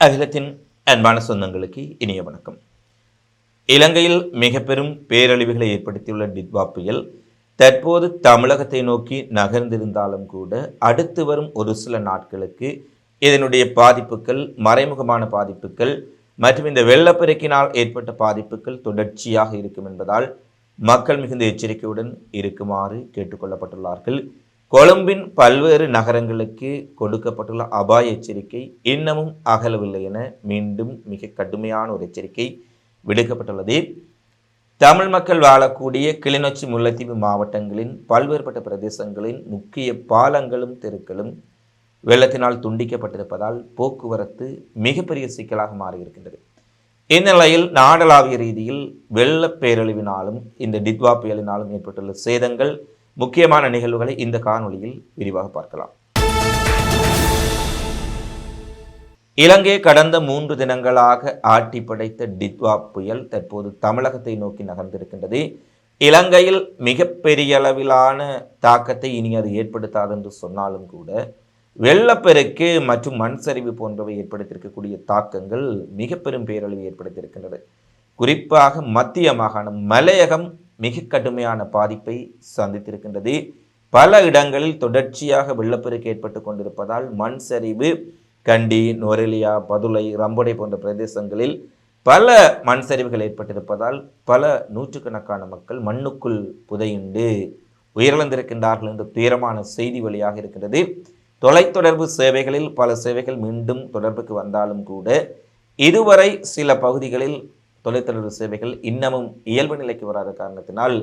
அகிலத்தின் அன்பான சொந்தங்களுக்கு இனிய வணக்கம். இலங்கையில் மிக பெரும் பேரழிவுகளை ஏற்படுத்தியுள்ள டிட்வா புயல் தற்போது தமிழகத்தை நோக்கி நகர்ந்திருந்தாலும் கூட அடுத்து வரும் ஒரு சில நாட்களுக்கு இதனுடைய பாதிப்புகள் மறைமுகமான பாதிப்புகள் மற்றும் இந்த வெள்ளப்பெருக்கினால் ஏற்பட்ட பாதிப்புகள் தொடர்ச்சியாக இருக்கும் என்பதால் மக்கள் மிகுந்த எச்சரிக்கையுடன் இருக்குமாறு கேட்டுக்கொள்ளப்பட்டுள்ளார்கள். கொழும்பின் பல்வேறு நகரங்களுக்கு கொடுக்கப்பட்டுள்ள அபாய எச்சரிக்கை இன்னமும் அகலவில்லை என மீண்டும் மிக கடுமையான ஒரு எச்சரிக்கை விடுக்கப்பட்டுள்ளது. தமிழ் மக்கள் வாழக்கூடிய கிளிநொச்சி முல்லைத்தீவு மாவட்டங்களின் பல்வேறுபட்ட பிரதேசங்களின் முக்கிய பாலங்களும் தெருக்களும் வெள்ளத்தினால் துண்டிக்கப்பட்டிருப்பதால் போக்குவரத்து மிகப்பெரிய சிக்கலாக மாறியிருக்கின்றது. இந்நிலையில் நாடளாவிய ரீதியில் வெள்ள பேரழிவினாலும் இந்த டித்வா புயலினாலும் ஏற்பட்டுள்ள சேதங்கள் முக்கியமான நிகழ்வுகளை இந்த காணொளியில் விரிவாக பார்க்கலாம். இலங்கை கடந்த மூன்று தினங்களாக ஆட்டி படைத்த டித்வா புயல் தற்போது தமிழகத்தை நோக்கி நகர்ந்திருக்கின்றது. இலங்கையில் மிகப்பெரிய அளவிலான தாக்கத்தை இனி அது ஏற்படுத்தாது என்று சொன்னாலும் கூட வெள்ளப்பெருக்கு மற்றும் மண் சரிவு போன்றவை ஏற்படுத்தியிருக்கக்கூடிய தாக்கங்கள் மிக பெரும் பேரழிவு ஏற்படுத்தியிருக்கின்றது. குறிப்பாக மத்திய மாகாணம் மலையகம் மிக கடுமையான பாதிப்பை சந்தித்திருக்கின்றது. பல இடங்களில் தொடர்ச்சியாக வெள்ளப்பெருக்கு ஏற்பட்டு கொண்டிருப்பதால் மண் சரிவு கண்டி நொரெலியா பதுளை ரம்பொடை போன்ற பிரதேசங்களில் பல மண் சரிவுகள் ஏற்பட்டிருப்பதால் பல நூற்றுக்கணக்கான மக்கள் மண்ணுக்குள் புதையுண்டு. உயிரிழந்திருக்கின்றார்கள் என்ற துயரமான செய்தி வழியாக இருக்கிறது. தொலைத்தொடர்பு சேவைகளில் பல சேவைகள் மீண்டும் தொடர்புக்கு வந்தாலும் கூட இதுவரை சில பகுதிகளில் தொலைத்தொடர்பு சேவைகள் இன்னமும் இயல்பு நிலைக்கு வராத காரணத்தினால்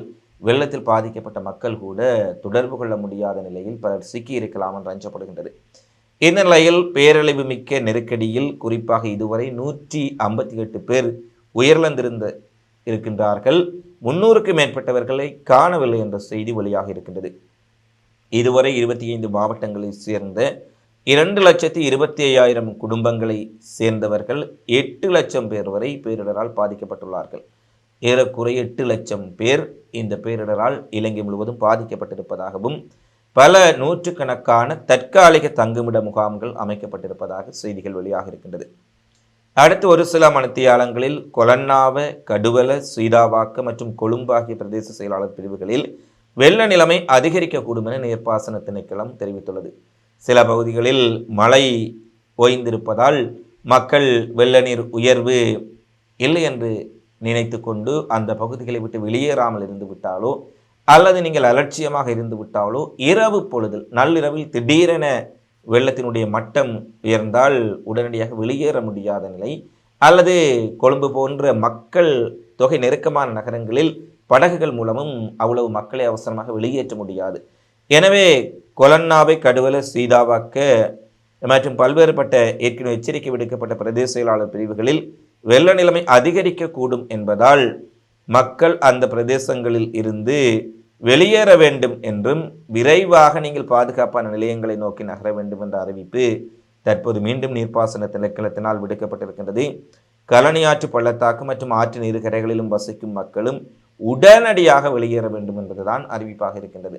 வெள்ளத்தில் பாதிக்கப்பட்ட மக்கள் கூட தொடர்பு கொள்ள முடியாத நிலையில் பலர் சிக்கி இருக்கலாம் என்று அஞ்சப்படுகின்றது. இந்த நிலையில் பேரழிவு மிக்க நெருக்கடியில் குறிப்பாக இதுவரை நூற்றி ஐம்பத்தி எட்டு பேர் உயிரிழந்திருந்த இருக்கின்றார்கள். முன்னூறுக்கும் மேற்பட்டவர்களை காணவில்லை என்ற செய்தி வெளியாக இருக்கின்றது. இதுவரை இருபத்தி ஐந்து மாவட்டங்களை சேர்ந்த இரண்டு லட்சத்தி இருபத்தி ஐயாயிரம் குடும்பங்களை சேர்ந்தவர்கள் எட்டு லட்சம் பேர் வரை பேரிடரால் பாதிக்கப்பட்டுள்ளார்கள். ஏறக்குறைய எட்டு லட்சம் பேர் இந்த பேரிடரால் இலங்கை முழுவதும் பாதிக்கப்பட்டிருப்பதாகவும் பல நூற்றுக்கணக்கான தற்காலிக தங்குமிட முகாம்கள் அமைக்கப்பட்டிருப்பதாக செய்திகள் வெளியாக இருக்கின்றது. அடுத்து ஒரு சில மணித்தியாலங்களில் கொலன்னாவ கடுவல சீதாவாக்க மற்றும் கொழும்பு ஆகிய பிரதேச செயலாளர் பிரிவுகளில் வெள்ள நிலைமை அதிகரிக்கக்கூடும் என நீர்ப்பாசன திணைக்களம் தெரிவித்துள்ளது. சில பகுதிகளில் மழை ஓய்ந்திருப்பதால் மக்கள் வெள்ள நீர் உயர்வு இல்லை என்று நினைத்து கொண்டு அந்த பகுதிகளை விட்டு வெளியேறாமல் இருந்து விட்டாலோ அல்லது நீங்கள் அலட்சியமாக இருந்து விட்டாலோ இரவு பொழுதில் நள்ளிரவில் திடீரென வெள்ளத்தினுடைய மட்டம் உயர்ந்தால் உடனடியாக வெளியேற முடியாத நிலை. அல்லது கொழும்பு போன்ற மக்கள் தொகை நெருக்கமான நகரங்களில் படகுகள் மூலமும் அவ்வளவு மக்களை அவசரமாக வெளியேற்ற முடியாது. எனவே கொலன்னாவை கடுவல சீதாவாக்க மற்றும் பல்வேறுபட்ட ஏற்கனவே எச்சரிக்கை விடுக்கப்பட்ட பிரதேச செயலாளர் பிரிவுகளில் வெள்ள நிலைமை அதிகரிக்கக்கூடும் என்பதால் மக்கள் அந்த பிரதேசங்களில் இருந்து வெளியேற வேண்டும் என்றும் விரைவாக நீங்கள் பாதுகாப்பான நிலையங்களை நோக்கி நகர வேண்டும் என்ற அறிவிப்பு தற்போது மீண்டும் நீர்ப்பாசன திணைக்களத்தினால் விடுக்கப்பட்டிருக்கின்றது. கலனியாற்று பள்ளத்தாக்கு மற்றும் ஆற்று நீர்க்கரைகளிலும் வசிக்கும் மக்களும் உடனடியாக வெளியேற வேண்டும் என்பதுதான் அறிவிப்பாக இருக்கின்றது.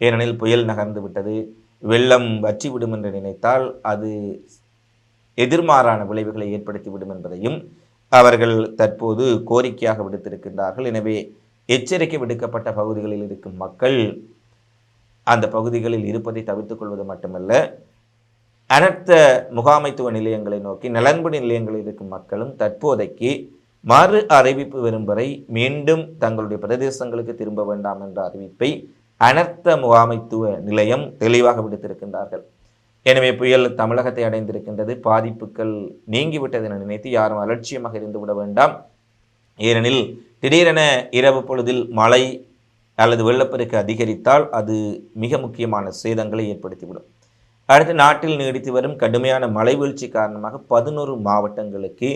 ஏனெனில் புயல் நகர்ந்து விட்டது. வெள்ளம் வற்றிவிடும் என்று நினைத்தால் அது எதிர்மாறான விளைவுகளை ஏற்படுத்திவிடும் என்பதையும் அவர்கள் தற்போது கோரிக்கையாக விடுத்திருக்கின்றார்கள். எனவே எச்சரிக்கை விடுக்கப்பட்ட பகுதிகளில் இருக்கும் மக்கள் அந்த பகுதிகளில் இருப்பதை தவிர்த்துக் கொள்வது மட்டுமல்ல அனர்த்த முகாமைத்துவ நிலையங்களை நோக்கி நலன்பு நிலையங்களில் இருக்கும் மக்களும் தற்போதைக்கு மறு அறிவிப்பு வரும் வரை மீண்டும் தங்களுடைய பிரதேசங்களுக்கு திரும்ப வேண்டாம் என்ற அறிவிப்பை அனர்த்த முகாமைத்துவ நிலையம் தெளிவாக விடுத்திருக்கின்றார்கள். எனவே புயல் தமிழகத்தை அடைந்திருக்கின்றது. பாதிப்புகள் நீங்கிவிட்டது என நினைத்து யாரும் அலட்சியமாக இருந்து விட வேண்டாம். ஏனெனில் திடீரென இரவு பொழுதில் மழை அல்லது வெள்ளப்பெருக்கு அதிகரித்தால் அது மிக முக்கியமான சேதங்களை ஏற்படுத்திவிடும். அடுத்து நாட்டில் நீடித்து வரும் கடுமையான மழை வீழ்ச்சி காரணமாக பதினோரு மாவட்டங்களுக்கு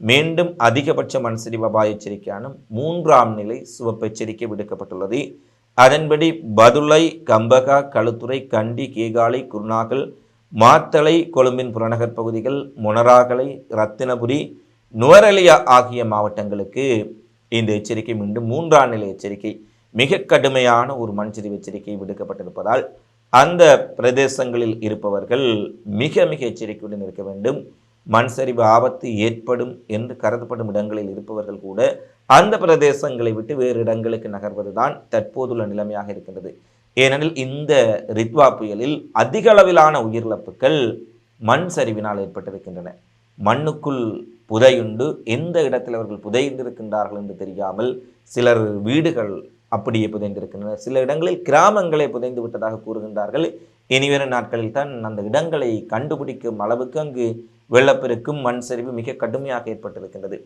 மீண்டும் அதிகபட்ச மண் அபாய எச்சரிக்கையான மூன்றாம் நிலை சிவப்பு எச்சரிக்கை விடுக்கப்பட்டுள்ளது. அதன்படி பதுளை கம்பகா களுத்துறை கண்டி கேகாலை குருநாகல் மாத்தளை கொழும்பின் புறநகர் பகுதிகள் மொனராகலை ரத்தினபுரி நுவரலியா ஆகிய மாவட்டங்களுக்கு இந்த எச்சரிக்கை மீண்டும் மூன்றாம் நிலை எச்சரிக்கை மிக கடுமையான ஒரு மண்சரிவு எச்சரிக்கை விடுக்கப்பட்டிருப்பதால் அந்த பிரதேசங்களில் இருப்பவர்கள் மிக மிக எச்சரிக்கையுடன் இருக்க வேண்டும். மண் சரிவு ஆபத்து ஏற்படும் என்று கருதப்படும் இடங்களில் இருப்பவர்கள் கூட அந்த பிரதேசங்களை விட்டு வேறு இடங்களுக்கு நகர்வது தான் தற்போதுள்ள நிலைமையாக இருக்கின்றது. ஏனெனில் இந்த ரித்வா புயலில் அதிக அளவிலான உயிரிழப்புகள் மண் சரிவினால் ஏற்பட்டிருக்கின்றன. மண்ணுக்குள் புதையுண்டு எந்த இடத்தில் அவர்கள் புதைந்திருக்கின்றார்கள் என்று தெரியாமல் சிலர் வீடுகள் அப்படியே புதைந்திருக்கின்றன. சில இடங்களில் கிராமங்களே புதைந்து விட்டதாக கூறுகின்றார்கள். இனிவரும் நாட்களில் தான் அந்த இடங்களை கண்டுபிடிக்கும் அளவுக்கு அங்கு வெள்ளப்பெருக்கும் மண் சரிவு மிக கடுமையாக ஏற்பட்டிருக்கின்றது.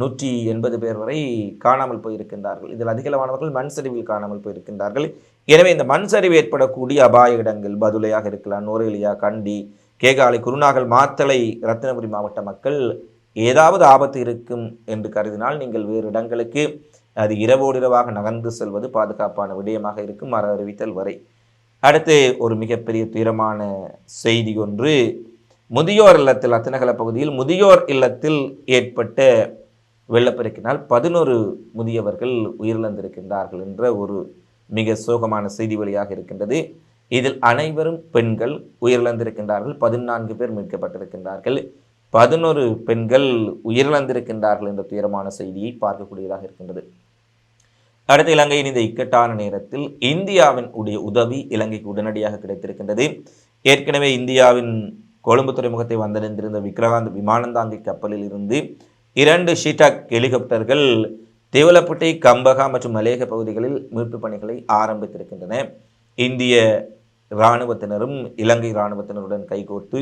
நூற்றி எண்பது பேர் வரை காணாமல் போயிருக்கின்றார்கள். இதில் அதிகளவானவர்கள் மண் சரிவில் காணாமல் போயிருக்கின்றார்கள். எனவே இந்த மண் சரிவு ஏற்படக்கூடிய அபாய இடங்கள் பதுலையாக இருக்கலாம் நோரேலியா கண்டி கேகாலை குருநாகல் மாத்தளை ரத்தினபுரி மாவட்ட மக்கள் ஏதாவது ஆபத்து இருக்கும் என்று கருதினால் நீங்கள் வேறு இடங்களுக்கு அது இரவோடு இரவாக நகர்ந்து செல்வது பாதுகாப்பான விடயமாக இருக்கும் மர அறிவித்தல் வரை. அடுத்து ஒரு மிகப்பெரிய துயரமான செய்தி ஒன்று. முதியோர் இல்லத்தில் அத்தினகல பகுதியில் முதியோர் இல்லத்தில் ஏற்பட்ட வெள்ளப்பெருக்கினால் பதினோரு முதியவர்கள் உயிரிழந்திருக்கின்றார்கள் என்ற ஒரு மிக சோகமான செய்தி வழியாக இருக்கின்றது. இதில் அனைவரும் பெண்கள் உயிரிழந்திருக்கின்றார்கள். பதினான்கு பேர் மீட்கப்பட்டிருக்கின்றார்கள். பதினொரு பெண்கள் உயிரிழந்திருக்கின்றார்கள் என்ற துயரமான செய்தியை பார்க்கக்கூடியதாக இருக்கின்றது. அடுத்து இலங்கையின் இந்த இக்கட்டான நேரத்தில் இந்தியாவின் உடைய உதவி இலங்கைக்கு உடனடியாக கிடைத்திருக்கின்றது. ஏற்கனவே இந்தியாவின் கொழும்பு துறைமுகத்தை வந்தடைந்திருந்த விக்ரகாந்த் விமானந்தாங்கி கப்பலில் இருந்து இரண்டு ஷீட்டாக் ஹெலிகாப்டர்கள் தேவலப்பட்டை கம்பகா மற்றும் மலேக பகுதிகளில் மீட்பு பணிகளை ஆரம்பித்திருக்கின்றன. இந்திய இராணுவத்தினரும் இலங்கை இராணுவத்தினருடன் கைகோர்த்து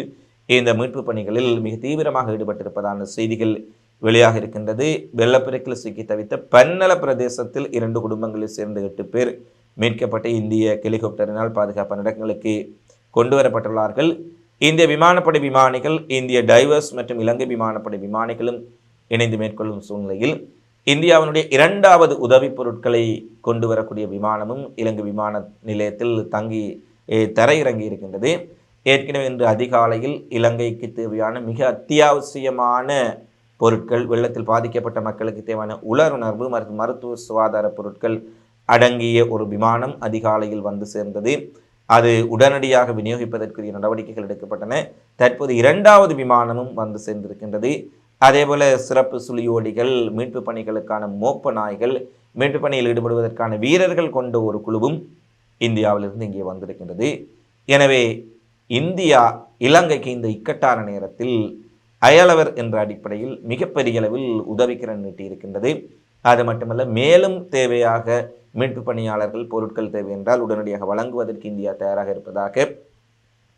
இந்த மீட்பு பணிகளில் மிக தீவிரமாக ஈடுபட்டிருப்பதான செய்திகள் வெளியாக இருக்கின்றது. வெள்ளப்பெருக்கில் சிக்கி தவித்த பன்னல பிரதேசத்தில் இரண்டு குடும்பங்களில் சேர்ந்த எட்டு பேர் மீட்கப்பட்ட இந்திய ஹெலிகாப்டரினால் பாதுகாப்பான இடங்களுக்கு கொண்டு வரப்பட்டுள்ளார்கள் இந்திய விமானப்படை விமானிகள் இந்திய டைவர்ஸ் மற்றும் இலங்கை விமானப்படை விமானிகளும் இணைந்து மேற்கொள்ளும் சூழ்நிலையில் இந்தியாவினுடைய இரண்டாவது உதவி பொருட்களை கொண்டு வரக்கூடிய விமானமும் இலங்கை விமான நிலையத்தில் தங்கி தரையிறங்கி இருக்கின்றது. ஏற்கனவே இன்று அதிகாலையில் இலங்கைக்கு தேவையான மிக அத்தியாவசியமான பொருட்கள் வெள்ளத்தில் பாதிக்கப்பட்ட மக்களுக்கு தேவையான உலருணர்வு மற்றும் மருத்துவ சுகாதார பொருட்கள் அடங்கிய ஒரு விமானம் அதிகாலையில் வந்து சேர்ந்தது. அது உடனடியாக விநியோகிப்பதற்குரிய நடவடிக்கைகள் எடுக்கப்பட்டன. தற்போது இரண்டாவது விமானமும் வந்து சேர்ந்திருக்கின்றது. அதேபோல சிறப்பு சுழியோடிகள் மீட்பு பணிகளுக்கான மோப்ப நாய்கள் மீட்பு பணியில் ஈடுபடுவதற்கான வீரர்கள் கொண்ட ஒரு குழுவும் இந்தியாவிலிருந்து இங்கே வந்திருக்கின்றது. எனவே இந்தியா இலங்கைக்கு இந்த இக்கட்டான நேரத்தில் அயலவர் என்ற அடிப்படையில் மிகப்பெரிய அளவில் உதவிக்கரன் நீட்டியிருக்கின்றது. அது மட்டுமல்ல மேலும் தேவையாக மீட்பு பணியாளர்கள் பொருட்கள் தேவை என்றால் உடனடியாக வழங்குவதற்கு இந்தியா தயாராக இருப்பதாக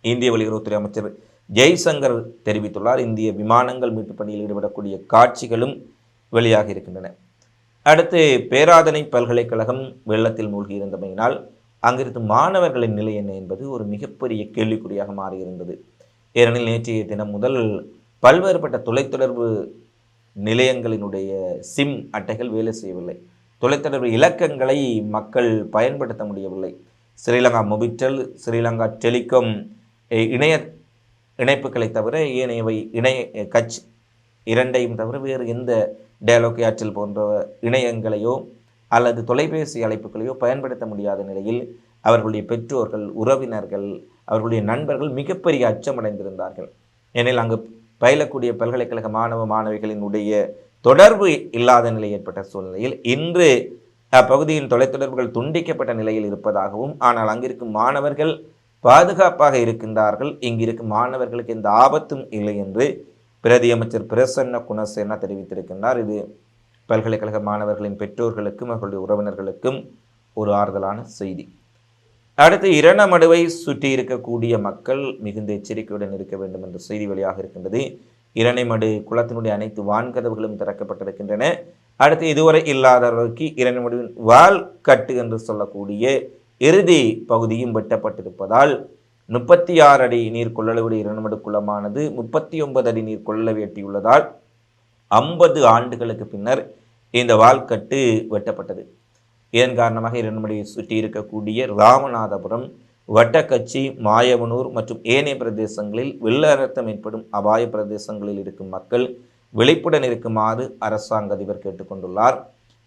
இந்திய வெளியுறவுத்துறை அமைச்சர் ஜெய்சங்கர் தெரிவித்துள்ளார் இந்திய விமானங்கள் மீட்பு பணியில் ஈடுபடக்கூடிய காட்சிகளும் வெளியாக இருக்கின்றன. அடுத்து பேராதனை பல்கலைக்கழகம் வெள்ளத்தில் மூழ்கியிருந்தமையினால் அங்கிருந்து மாணவர்களின் நிலை என்ன என்பது ஒரு மிகப்பெரிய கேள்விக்குறியாக மாறியிருந்தது. ஏனெனில் நேற்றைய தினம் முதல் பல்வேறுபட்ட தொலைத்தொடர்பு நிலையங்களினுடைய சிம் அட்டைகள் வேலை செய்யவில்லை. தொலைத்தொடர்பு இலக்கங்களை மக்கள் பயன்படுத்த முடியவில்லை. ஸ்ரீலங்கா மொபிட்டல் ஸ்ரீலங்கா டெலிகாம் இணைய இணைப்புகளை தவிர ஏனையவை இணைய கட்ச் இரண்டையும் தவிர வேறு எந்த டயலாக் ஏர்டெல் போன்ற இணையங்களையோ அல்லது தொலைபேசி அழைப்புகளையோ பயன்படுத்த முடியாத நிலையில் அவர்களுடைய பெற்றோர்கள் உறவினர்கள் அவர்களுடைய நண்பர்கள் மிகப்பெரிய அச்சமடைந்திருந்தார்கள். ஏனெனில் அங்கு பயிலக்கூடிய பல்கலைக்கழக மாணவ மாணவிகளினுடைய தொடர்பு இல்லாத நிலை ஏற்பட்ட சூழ்நிலையில் இன்று அப்பகுதியின் தொலைத்தொடர்புகள் துண்டிக்கப்பட்ட நிலையில் இருப்பதாகவும் ஆனால் அங்கிருக்கும் மாணவர்கள் பாதுகாப்பாக இருக்கின்றார்கள். இங்கிருக்கும் மாணவர்களுக்கு எந்த ஆபத்தும் இல்லை என்று பிரதி அமைச்சர் பிரசன்ன குணசேனா தெரிவித்திருக்கின்றார். இது பல்கலைக்கழக மாணவர்களின் பெற்றோர்களுக்கும் அவர்களுடைய உறவினர்களுக்கும் ஒரு ஆறுதலான செய்தி. அடுத்து இரணமடுவை சுற்றி இருக்கக்கூடிய மக்கள் மிகுந்த எச்சரிக்கையுடன் இருக்க வேண்டும் என்ற செய்தி வெளியாக இருக்கின்றது. இரணைமடு குளத்தினுடைய அனைத்து வான்கதவுகளும் திறக்கப்பட்டிருக்கின்றன. அடுத்து இதுவரை இல்லாதவர்களுக்கு இரணைமடுவின் வால் கட்டு என்று சொல்லக்கூடிய இறுதி பகுதியும் வெட்டப்பட்டிருப்பதால் முப்பத்தி ஆறு அடி நீர் கொள்ளளவுடைய இரண்டு குளமானது முப்பத்தி ஒன்பது அடி நீர் கொள்ளளவு எட்டியுள்ளதால் ஐம்பது ஆண்டுகளுக்கு பின்னர் இந்த வால்கட்டு வெட்டப்பட்டது. இதன் காரணமாக இரண்டுமடியை சுற்றி இருக்கக்கூடிய ராமநாதபுரம் வட்டக்கச்சி மாயவனூர் மற்றும் ஏனைய பிரதேசங்களில் வெள்ள அழுத்தம் ஏற்படும் அபாய பிரதேசங்களில் இருக்கும் மக்கள் விழிப்புடன் இருக்குமாறு அரசாங்க அதிபர் கேட்டுக்கொண்டுள்ளார்.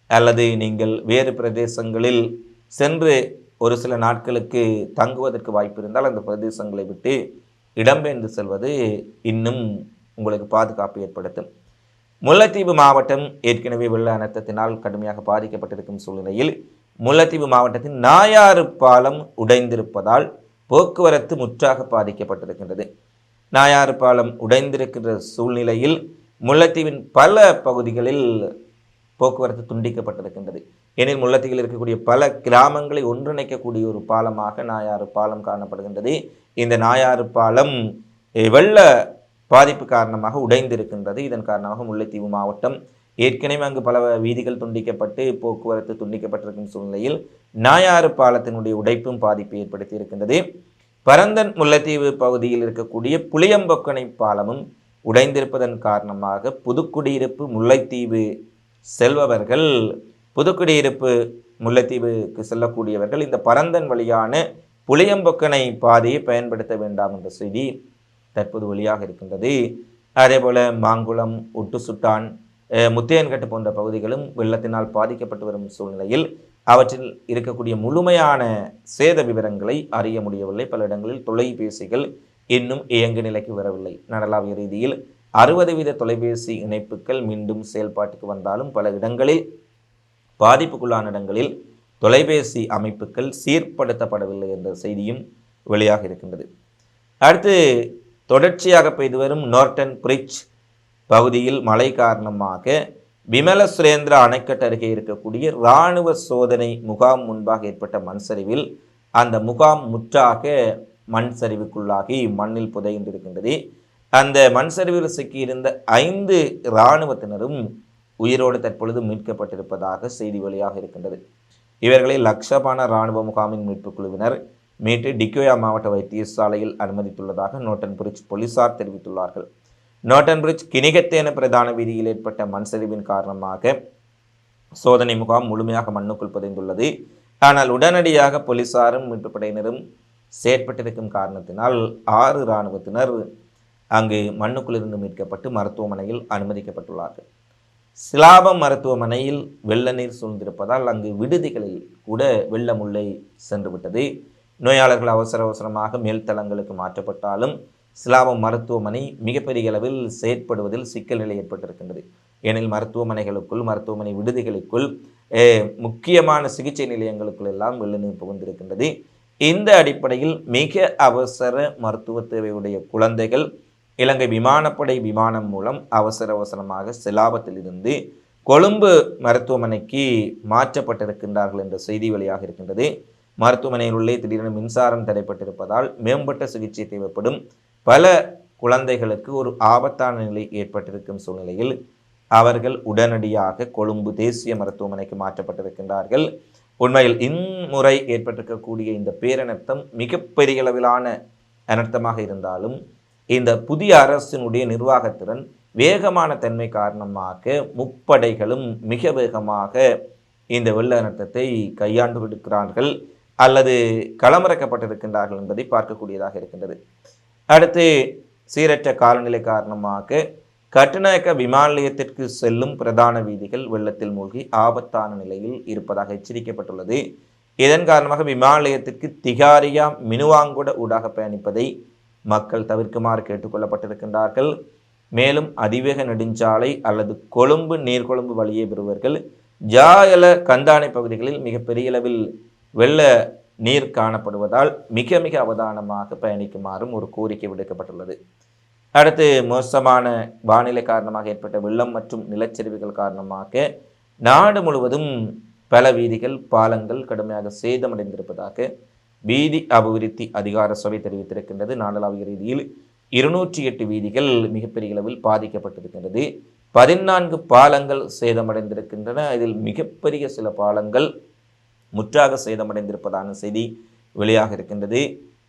அல்லது நீங்கள் வேறு பிரதேசங்களில் சென்று ஒரு சில நாட்களுக்கு தங்குவதற்கு வாய்ப்பு இருந்தால் அந்த பிரதேசங்களை விட்டு இடம்பெயர்ந்து செல்வது இன்னும் உங்களுக்கு பாதுகாப்பு ஏற்படுத்தும். முல்லைத்தீவு மாவட்டம் ஏற்கனவே வெள்ள அனர்த்தத்தினால் கடுமையாக பாதிக்கப்பட்டிருக்கும் சூழ்நிலையில் முல்லைத்தீவு மாவட்டத்தின் நாயாறு பாலம் உடைந்திருப்பதால் போக்குவரத்து முற்றாக பாதிக்கப்பட்டிருக்கின்றது. நாயாறு பாலம் உடைந்திருக்கின்ற சூழ்நிலையில் முல்லைத்தீவின் பல பகுதிகளில் போக்குவரத்து துண்டிக்கப்பட்டிருக்கின்றது. எனில் முல்லைத்தீவில் இருக்கக்கூடிய பல கிராமங்களை ஒன்றிணைக்கக்கூடிய ஒரு பாலமாக நாயாறு பாலம் காணப்படுகின்றது. இந்த நாயாறு பாலம் வெள்ள பாதிப்பு காரணமாக உடைந்திருக்கின்றது. இதன் காரணமாக முல்லைத்தீவு மாவட்டம் ஏற்கனவே அங்கு பல வீதிகள் துண்டிக்கப்பட்டு போக்குவரத்து துண்டிக்கப்பட்டிருக்கும் சூழ்நிலையில் நாயாறு பாலத்தினுடைய உடைப்பும் பாதிப்பை ஏற்படுத்தி இருக்கின்றது பரந்தன் முல்லைத்தீவு பகுதியில் இருக்கக்கூடிய புளியம்பொக்கனை பாலமும் உடைந்திருப்பதன் காரணமாக புதுக்குடியிருப்பு முல்லைத்தீவு செல்பவர்கள் புதுக்குடியிருப்பு முல்லைத்தீவுக்கு செல்லக்கூடியவர்கள் இந்த பரந்தன் வழியான புளியம்பொக்கனை பாதையை பயன்படுத்த வேண்டாம் என்ற செய்தி தற்போது வெளியாக இருக்கின்றது. அதேபோல மாங்குளம் ஒட்டுசுட்டான் சுட்டான் முத்தையன்கட்டு போன்ற பகுதிகளும் வெள்ளத்தினால் பாதிக்கப்பட்டு வரும் சூழ்நிலையில் அவற்றில் இருக்கக்கூடிய முழுமையான சேத விவரங்களை அறிய முடியவில்லை. பல இடங்களில் தொலைபேசிகள் இன்னும் இயங்கு நிலைக்கு வரவில்லை. நடலாவிய ரீதியில் அறுபது வீத தொலைபேசி இணைப்புகள் மீண்டும் செயல்பாட்டுக்கு வந்தாலும் பல இடங்களில் பாதிப்புக்குள்ளான இடங்களில் தொலைபேசி அமைப்புகள் சீர்படுத்தப்படவில்லை என்ற செய்தியும் வெளியாக இருக்கின்றது. அடுத்து தொடர்ச்சியாக பெய்து வரும் நோர்டன் பிரிட்ஜ் பகுதியில் மழை காரணமாக விமல சுரேந்திர அணைக்கட்டு அருகே இருக்கக்கூடிய இராணுவ சோதனை முகாம் முன்பாக ஏற்பட்ட மண் சரிவில் அந்த முகாம் முற்றாக மண் சரிவுக்குள்ளாகி மண்ணில் புதைந்திருக்கின்றது. அந்த மண் சரிவில் சிக்கியிருந்த ஐந்து இராணுவத்தினரும் உயிரோடு தற்பொழுது மீட்கப்பட்டிருப்பதாக செய்தி வெளியாக இருக்கின்றது. இவர்களை லக்ஷபான இராணுவ முகாமின் மீட்புக் குழுவினர் மீட்டு டிக்கோயா மாவட்ட வைத்தியசாலையில் அனுமதித்துள்ளதாக நோட்டன் பிரிட்ஜ் போலீசார் தெரிவித்துள்ளார்கள். நோட்டன் பிரிட்ஜ் கிணிகத்தேன பிரதான வீதியில் ஏற்பட்ட மண் சரிவின் காரணமாக சோதனை முகாம் முழுமையாக மண்ணுக்குள் புதைந்துள்ளது. ஆனால் உடனடியாக போலீசாரும் மீட்புப் படையினரும் செயற்பட்டிருக்கும் காரணத்தினால் ஆறு இராணுவத்தினர் அங்கு மண்ணுக்குள்ளிருந்து மீட்கப்பட்டு மருத்துவமனையில் அனுமதிக்கப்பட்டுள்ளார்கள். சிலாபம் மருத்துவமனையில் வெள்ள நீர் சூழ்ந்திருப்பதால் அங்கு விடுதிகளில் கூட வெள்ள முல்லை சென்றுவிட்டது. நோயாளர்கள் அவசர அவசரமாக மேல்தளங்களுக்கு மாற்றப்பட்டாலும் சிலாபம் மருத்துவமனை மிகப்பெரிய அளவில் செயற்படுவதில் சிக்கல் நிலை ஏற்பட்டிருக்கின்றது. ஏனில் மருத்துவமனைகளுக்குள் மருத்துவமனை விடுதிகளுக்குள் முக்கியமான சிகிச்சை நிலையங்களுக்குள் எல்லாம் வெள்ள நீர் புகுந்திருக்கின்றது. இந்த அடிப்படையில் மிக அவசர மருத்துவ தேவையுடைய குழந்தைகள் இலங்கை விமானப்படை விமானம் மூலம் அவசர அவசரமாக சிலாபத்திலிருந்து கொழும்பு மருத்துவமனைக்கு மாற்றப்பட்டிருக்கின்றார்கள் என்ற செய்தி வெளியாக இருக்கின்றது. மருத்துவமனையில் உள்ளே திடீரென மின்சாரம் தடைப்பட்டிருப்பதால் மேம்பட்ட சிகிச்சை தேவைப்படும். பல குழந்தைகளுக்கு ஒரு ஆபத்தான நிலை ஏற்பட்டிருக்கும் சூழ்நிலையில் அவர்கள் உடனடியாக கொழும்பு தேசிய மருத்துவமனைக்கு மாற்றப்பட்டிருக்கின்றார்கள். உண்மையில் இம்முறை ஏற்பட்டிருக்கக்கூடிய இந்த பேரனர்த்தம் மிகப்பெரிய அளவிலான அனர்த்தமாக இருந்தாலும் இந்த புதிய அரசினுடைய நிர்வாகத்திறன் வேகமான தன்மை காரணமாக முப்படைகளும் மிக வேகமாக இந்த வெள்ள அனர்த்தத்தை கையாண்டு விடுக்கிறார்கள் அல்லது களமிறக்கப்பட்டிருக்கின்றார்கள் என்பதை பார்க்கக்கூடியதாக இருக்கின்றது. அடுத்து சீரற்ற காலநிலை காரணமாக கட்டுநாயக்க விமான நிலையத்திற்கு செல்லும் பிரதான வீதிகள் வெள்ளத்தில் மூழ்கி ஆபத்தான நிலையில் இருப்பதாக எச்சரிக்கப்பட்டுள்ளது. இதன் காரணமாக விமான நிலையத்திற்கு திகாரியா மினுவாங்குட ஊடாக பயணிப்பதை மக்கள் தவிர்க்குமாறு கேட்டுக்கொள்ளப்பட்டிருக்கின்றார்கள். மேலும் அதிவேக நெடுஞ்சாலை அல்லது கொழும்பு நீர்கொழும்பு வழியே பெறுவர்கள் ஜாயல கந்தானை பகுதிகளில் மிகப்பெரிய அளவில் வெள்ள நீர் காணப்படுவதால் மிக மிக அவதானமாக பயணிக்குமாறும் ஒரு கோரிக்கை விடுக்கப்பட்டுள்ளது. அடுத்து மோசமான வானிலை காரணமாக ஏற்பட்ட வெள்ளம் மற்றும் நிலச்சரிவுகள் காரணமாக நாடு முழுவதும் பல வீதிகள் பாலங்கள் கடுமையாக சேதமடைந்திருப்பதாக வீதி அபிவிருத்தி அதிகார சபை தெரிவித்திருக்கின்றது. நாடளாவிய ரீதியில் இருநூற்றி எட்டு வீதிகள் மிகப்பெரிய அளவில் பாதிக்கப்பட்டிருக்கின்றது. பதினான்கு பாலங்கள் சேதமடைந்திருக்கின்றன. இதில் மிகப்பெரிய சில பாலங்கள் முற்றாக சேதமடைந்திருப்பதான செய்தி வெளியாக இருக்கின்றது.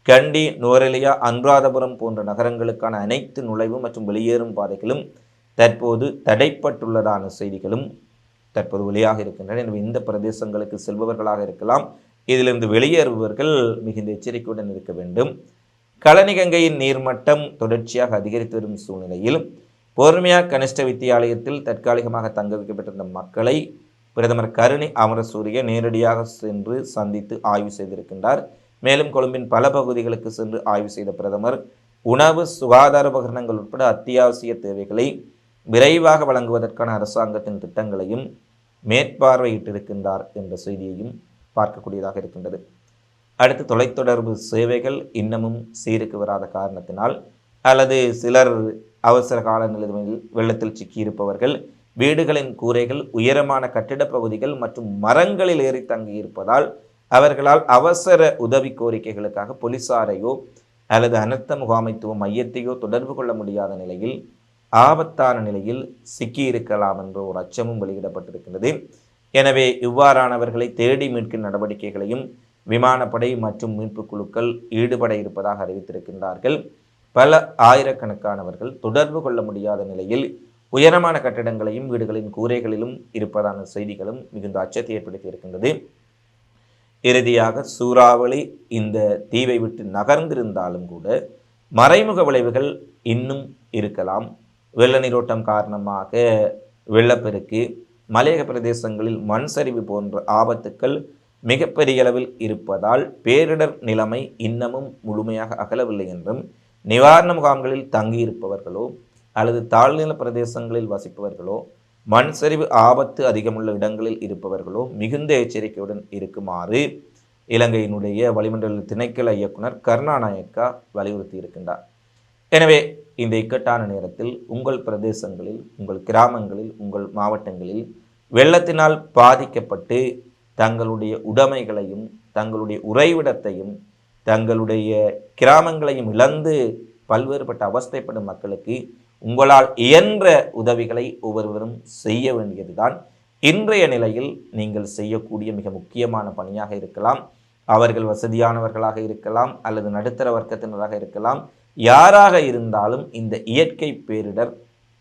கண்டி நுவரெலியா அனுராதபுரம் போன்ற நகரங்களுக்கான அனைத்து நுழைவு மற்றும் வெளியேறும் பாதைகளும் தற்போது தடைப்பட்டுள்ளதான செய்திகளும் தற்போது வெளியாக இருக்கின்றன. எனவே இந்த பிரதேசங்களுக்கு செல்பவர்களாக இருக்கலாம். இதிலிருந்து வெளியேறுபவர்கள் மிகுந்த எச்சரிக்கையுடன் இருக்க வேண்டும். கலனிகங்கையின் நீர்மட்டம் தொடர்ச்சியாக அதிகரித்து வரும் சூழ்நிலையில் போர்மியா கனிஷ்ட வித்தியாலயத்தில் தற்காலிகமாக தங்க வைக்கப்பட்டிருந்த மக்களை பிரதமர் கருணி அமரசூரிய நேரடியாக சென்று சந்தித்து ஆய்வு செய்திருக்கின்றார். மேலும் கொழும்பின் பல பகுதிகளுக்கு சென்று ஆய்வு செய்த பிரதமர் உணவு சுகாதார உபகரணங்கள் உட்பட அத்தியாவசிய தேவைகளை விரைவாக வழங்குவதற்கான அரசாங்கத்தின் திட்டங்களையும் மேற்பார்வையிட்டிருக்கின்றார் என்ற செய்தியையும் பார்க்கக்கூடியதாக இருக்கின்றது. அடுத்து தொலைத்தொடர்பு சேவைகள் இன்னமும் சீருக்கு வராத காரணத்தினால் அல்லது சிலர் அவசர கால நிலைமையில் வெள்ளத்தில் சிக்கியிருப்பவர்கள் வீடுகளின் கூரைகள் உயரமான கட்டிடப் பகுதிகள் மற்றும் மரங்களில் ஏறி தங்கியிருப்பதால் அவர்களால் அவசர உதவி கோரிக்கைகளுக்காக போலீசாரையோ அல்லது அனர்த்த முகாமைத்துவ மையத்தையோ தொடர்பு கொள்ள முடியாத நிலையில் ஆபத்தான நிலையில் சிக்கியிருக்கலாம் என்ற ஒரு அச்சமும் வெளியிடப்பட்டிருக்கிறது எனவே இவ்வாறானவர்களை தேடி மீட்கும் நடவடிக்கைகளையும் விமானப்படை மற்றும் மீட்புக் குழுக்கள் ஈடுபட இருப்பதாக அறிவித்திருக்கின்றார்கள். பல ஆயிரக்கணக்கானவர்கள் தொடர்பு கொள்ள முடியாத நிலையில் உயரமான கட்டிடங்களையும் வீடுகளின் கூரைகளிலும் இருப்பதான செய்திகளும் மிகுந்த அச்சத்தை ஏற்படுத்தி இருக்கின்றது இறுதியாக சூறாவளி இந்த தீவை விட்டு நகர்ந்திருந்தாலும் கூட மறைமுக விளைவுகள் இன்னும் இருக்கலாம். வெள்ள நீரோட்டம் காரணமாக வெள்ளப்பெருக்கு மலையக பிரதேசங்களில் மண் சரிவு போன்ற ஆபத்துக்கள் மிகப்பெரிய அளவில் இருப்பதால் பேரிடர் நிலைமை இன்னமும் முழுமையாக அகலவில்லை என்றும் நிவாரண முகாம்களில் தங்கியிருப்பவர்களோ அல்லது தாழ்நில பிரதேசங்களில் வசிப்பவர்களோ மண் சரிவு ஆபத்து அதிகமுள்ள இடங்களில் இருப்பவர்களோ மிகுந்த எச்சரிக்கையுடன் இருக்குமாறு இலங்கையினுடைய வளிமண்டல திணைக்கள இயக்குனர் கருணாநாயக்கா வலியுறுத்தி இருக்கின்றார் எனவே இந்த இக்கட்டான நேரத்தில் உங்கள் பிரதேசங்களில் உங்கள் கிராமங்களில் உங்கள் மாவட்டங்களில் வெள்ளத்தினால் பாதிக்கப்பட்டு தங்களுடைய உடைமைகளையும் தங்களுடைய உறைவிடத்தையும் தங்களுடைய கிராமங்களையும் இழந்து பல்வேறுபட்ட அவஸ்தைப்படும் மக்களுக்கு உங்களால் இயன்ற உதவிகளை ஒவ்வொருவரும் செய்ய வேண்டியதுதான். இன்றைய நிலையில் நீங்கள் செய்யக்கூடிய மிக முக்கியமான பணியாக இருக்கலாம். அவர்கள் வசதியானவர்களாக இருக்கலாம் அல்லது நடுத்தர வர்க்கத்தினராக இருக்கலாம். யாராக இருந்தாலும் இந்த இயற்கை பேரிடர்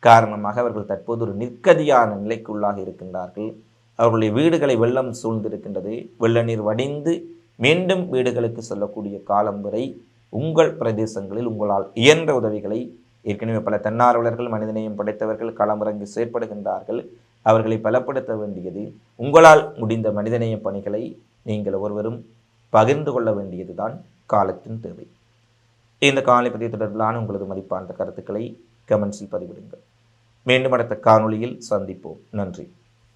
காரணமாக அவர்கள் தற்போது ஒரு நிற்கதியான நிலைக்குள்ளாக இருக்கின்றார்கள். அவர்களுடைய வீடுகளை வெள்ளம் சூழ்ந்திருக்கின்றது. வெள்ள நீர் வடிந்து மீண்டும் வீடுகளுக்கு செல்லக்கூடிய காலம் வரை உங்கள் பிரதேசங்களில் உங்களால் இயன்ற உதவிகளை ஏற்கனவே பல தன்னார்வலர்கள் மனிதநேயம் படைத்தவர்கள் களமிறங்கி செயற்படுகின்றார்கள். அவர்களை பலப்படுத்த வேண்டியது உங்களால் முடிந்த மனிதநேய பணிகளை நீங்கள் ஒருவரும் பகிர்ந்து கொள்ள வேண்டியதுதான் காலத்தின் தேவை. இந்த காலை பதிவு தொடர்பிலான உங்களது மதிப்பான கருத்துக்களை கமெண்ட்ஸில் பதிவிடுங்கள். மீண்டும் அடுத்த காணொளியில் சந்திப்போம். நன்றி.